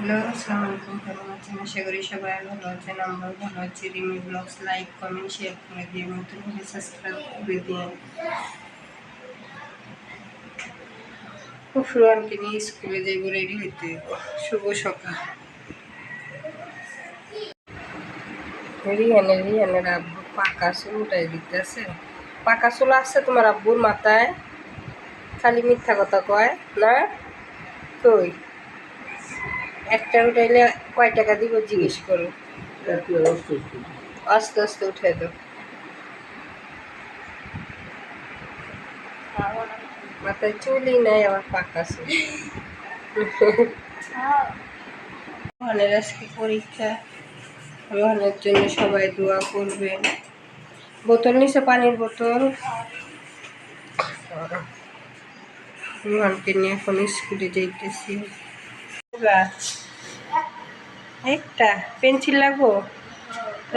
Hello আসসালামু আলাইকুম কেমন আছেন? আশা করি সবাই ভালো আছেন, আমরাও ভালো আছি। Rimi blogs, like, comment, share করে দিয়ে নতুন করে সাবস্ক্রাইব করে দিয়ে। ফুফরুয়ানকে নিয়ে স্কুলে যাইব রেডি হইতে। শুভ সকাল। আব্বু, পাকা চুল উঠাই দিতেছে। পাকা চুল আছে তোমার আব্বুর মাথায়? খালি মিথ্যা কথা কয়, না? কই? একটা উঠাইলে কয় টাকা দিব জিজ্ঞেস করো। আস্তে আস্তে উঠে দাও। মাথায় চুলই নাই আবার পাকা চুল রোহানের আজকে পরীক্ষা। রোহানের জন্য সবাই দোয়া করবেন। বোতল নিচে পানির বোতল। রোহানকে নিয়ে এখন স্কুলে যাইতেছি একটা পেন্সিল লাগবো?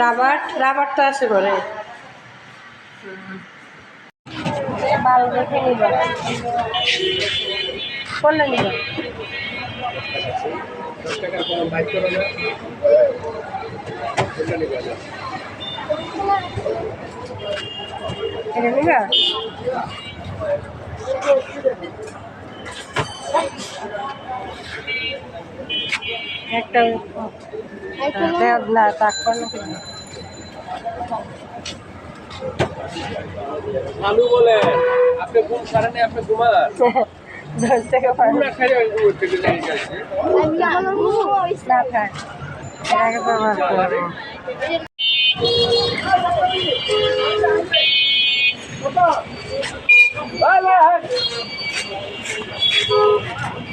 রাবার রাবার তো আছে ঘরে। বাল দেখে নিবা। কোনটা নিবা? নিবা? একটা আলু বলে আপনি ঘুম সারেনি আপনি ঘুমান। দশ থেকে না খায়।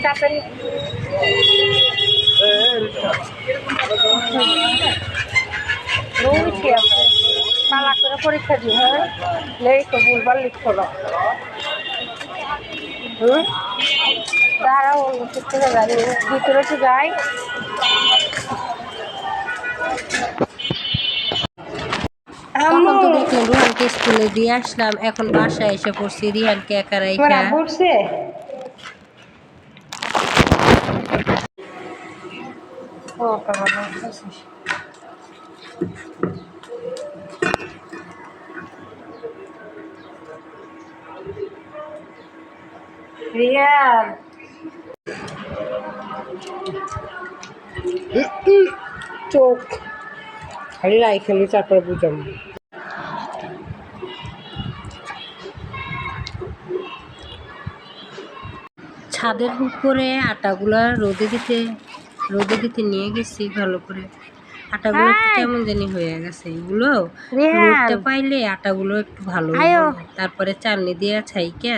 চাপেন রোজ কি পালা করে পরীক্ষা দিই হ্যাঁ না হুম দাঁড়াও ওষুধ থেকে ভিতরে তো যাই তখন তো দেখলেন রুহানকে স্কুলে দিয়ে আসলাম এখন বাসায় এসে পড়ছি। রিহানকে একা রাইখা। রিয়ান চোখ খালি রাইখালি তারপরে বুঝাম। ছাদের উপরে আটাগুলা রোদে দিতে রোদে দিতে নিয়ে গেছি ভালো করে। আটাগুলো কেমন জানি হয়ে গেছে। এগুলো। রোদটা পাইলে আটাগুলো একটু ভালো তারপরে চাটনি দিয়ে ছাইকা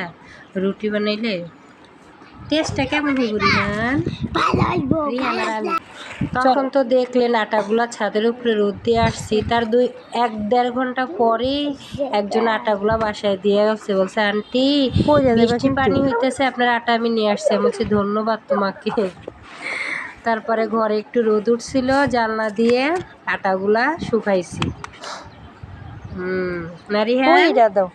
রুটি বানাইলে টেস্টটা কেমন হইব রিহান তখন তো দেখলেন আটাগুলা ছাদের উপরে রোদ দিয়ে আসছি। তার দুই এক দেড় ঘণ্টা পরে একজন আটাগুলা বাসায় দিয়ে গেছে। বলছে আন্টি বৃষ্টি পানি হইতেছে আপনার আটা আমি নিয়ে আসছি। আমি বলছি ধন্যবাদ তোমাকে। তারপরে ঘরে একটু রোদ উঠছিল জানলা দিয়ে আটাগুলা শুকাইছি। হুম নারী হ্যাঁ? দাও।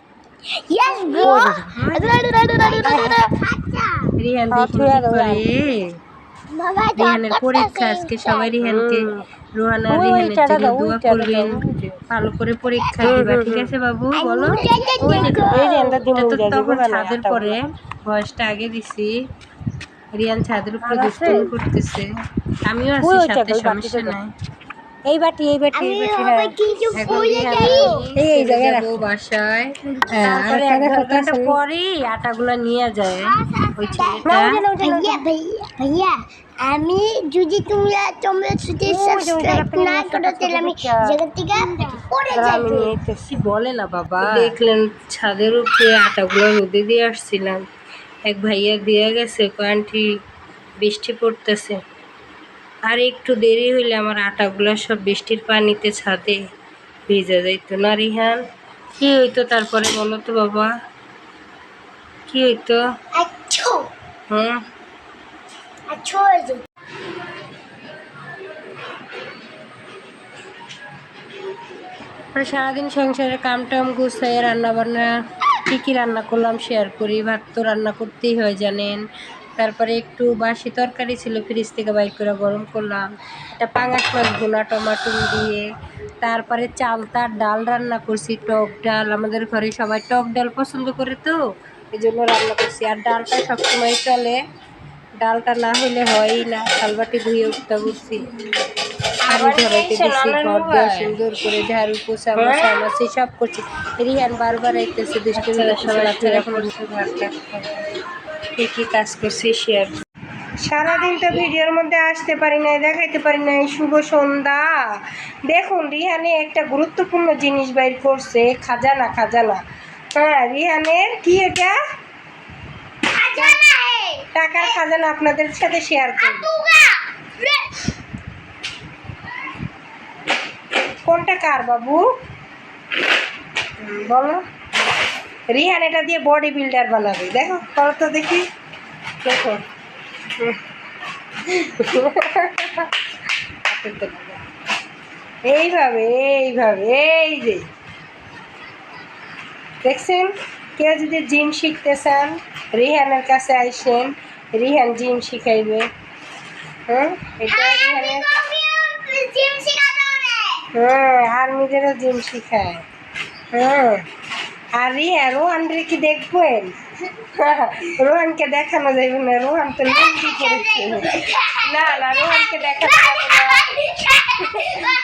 রিহানের পরীক্ষা আজকে সবাই রিহানকে রোহানা রিহানের ওইটাটা জন্য দোয়া করবেন। ভালো করে পরীক্ষা দিবা ঠিক আছে বাবু? বলো। তখন ছাদের পরে ভয়েসটা আগে দিছি। রিয়ান ছাদের উপরে দুষ্টুমি করতেছে। আমিও আছি সাথে সমস্যা নাই। এই বাটি এই বাটি এই বাটি হ্যাঁ। এই এই জায়গায় যাব বাসায়। হ্যাঁ, একটা আছে। পরেই আটাগুলা নিয়ে যায় ওই ছেলেটা। ওইটা না, না, ভাইয়া ভাইয়া ভাইয়া আমি যদি তোমরা তোমরা ওই ওই সাবস্ক্রাইব না করো তাহলে আমি জায়গা থেকে পড়ে দাঁড়া, যাই আমি নিয়ে কি বলে না বাবা? দেখলেন ছাদের উপরে আটাগুলো রোদে দিয়ে আসছিলাম। এক ভাইয়া দিয়ে গেছে আন্টি বৃষ্টি পড়তেছে। আর একটু দেরি হইলে আমার আটাগুলো সব বৃষ্টির পানিতে ছাদে ভিজে যাইতো। না রিহান কি হইতো তারপরে বলো তো বাবা। কি হইতো? আচ্ছা। হুম? আচ্ছা হয়ে সারাদিন সংসারের কাম টাম গুছাই রান্না বান্না কী কী রান্না করলাম শেয়ার করি। ভাত তো রান্না করতেই হয়, জানেন। তারপরে একটু বাসি তরকারি ছিল ফ্রিজ থেকে বাইর করে গরম করলাম। একটা পাঙাশ মাছ ভুনা, টমাটো দিয়ে। তারপরে চালতার ডাল রান্না করছি, টক ডাল। আমাদের ঘরে সবাই টক ডাল পছন্দ করে তো এই জন্য রান্না করছি। আর ডালটা সবসময় চলে। ডালটা না হলে হয়ই না থালবাটি ধুয়ে উঠতে করছি ঝরাইতে খেয়েছে দিচ্ছি ঘর মোবাইল। সুন্দর করে ঝাড়ু পোছা মশা মাছি সব করছি। রিহান বারবার আইতেছে দুষ্টুমি সবাই এখন কি কি কাজ করছি শেয়ার সারাদিন তো ভিডিওর মধ্যে আসতে পারি নাই দেখাইতে পারি নাই। শুভ সন্ধ্যা। দেখুন রিহানে একটা গুরুত্বপূর্ণ জিনিস বাইর করছে খাজানা খাজানা। হ্যাঁ রিহানের কি এটা? টাকার খাজানা আপনাদের সাথে শেয়ার করব। কোনটা কার বাবু? বলো। রিহান এটা দিয়ে বডি বিল্ডার বানাবে। দেখো করো তো দেখি। দেখো। এইভাবে এইভাবে এই যে। দেখছেন? কেউ যদি জিম শিখতে চান রিহানের কাছে আইসেন রিহান জিম শিখাইবে। হ্যাঁ এটা রিহানের হ্যাঁ আর্মিদেরও জিম শিখায়। হ্যাঁ আর রিয়া রোহানরে কি দেখবেন? রোহানকে দেখানো যাবে না, রোহান তো লুঙ্গি পড়েছে না না, রোহানকে দেখানো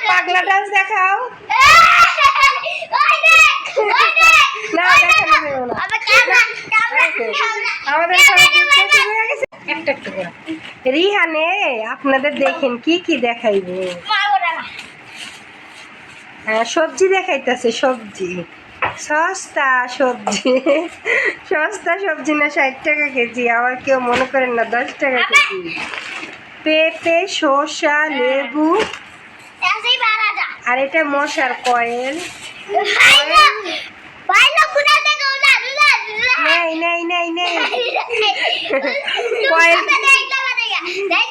পাগলা ডান্স দেখাও। না, দেখানো যাবে না। আমাদের একটা একটা করে। রিহানে আপনাদের দেখেন কি কি দেখাইবো। হ্যাঁ সবজি দেখাইতেছে সবজি সস্তা সবজি সস্তা সবজি না ষাট টাকা কেজি আবার কেউ মনে করেন না দশ টাকা কেজি পেঁপে শসা লেবু আর এটা মশার কয়েল নেই নেই নেই নেই লাইক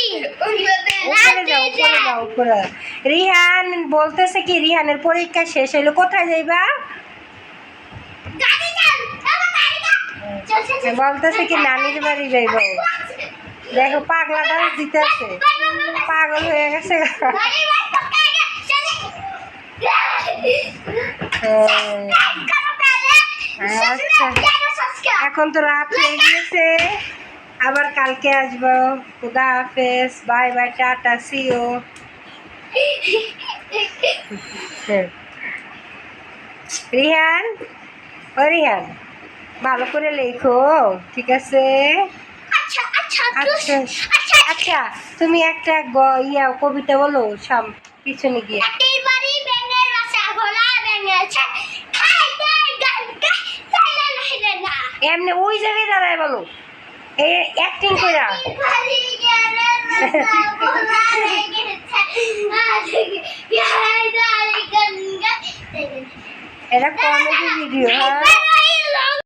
রিহান বলতেছে কি রিহানের পরীক্ষা শেষ হইল কোথায় যাইবা? বলতেছে কি নানির বাড়ি যাইব। দেখো পাগলা ডান্স দিতেছে। পাগল হয়ে গেছে। আচ্ছা। এখন তো রাত হয়ে গিয়েছে। আবার কালকে আসব। খুদা হাফেজ। বাই বাই টাটা সিও হ্যাঁ। রিহান? ও রিহান ভালো করে লেখো ঠিক আছে? আচ্ছা আচ্ছা, আচ্ছা, আচ্ছা তুমি একটা ইয়া কবিতা বলো সাম পিছনে গিয়ে। এমনি ওই জায়গায় দাঁড়ায় বলো। এই অ্যাক্টিং কইরা। এটা কমেডি ভিডিও হ্যাঁ।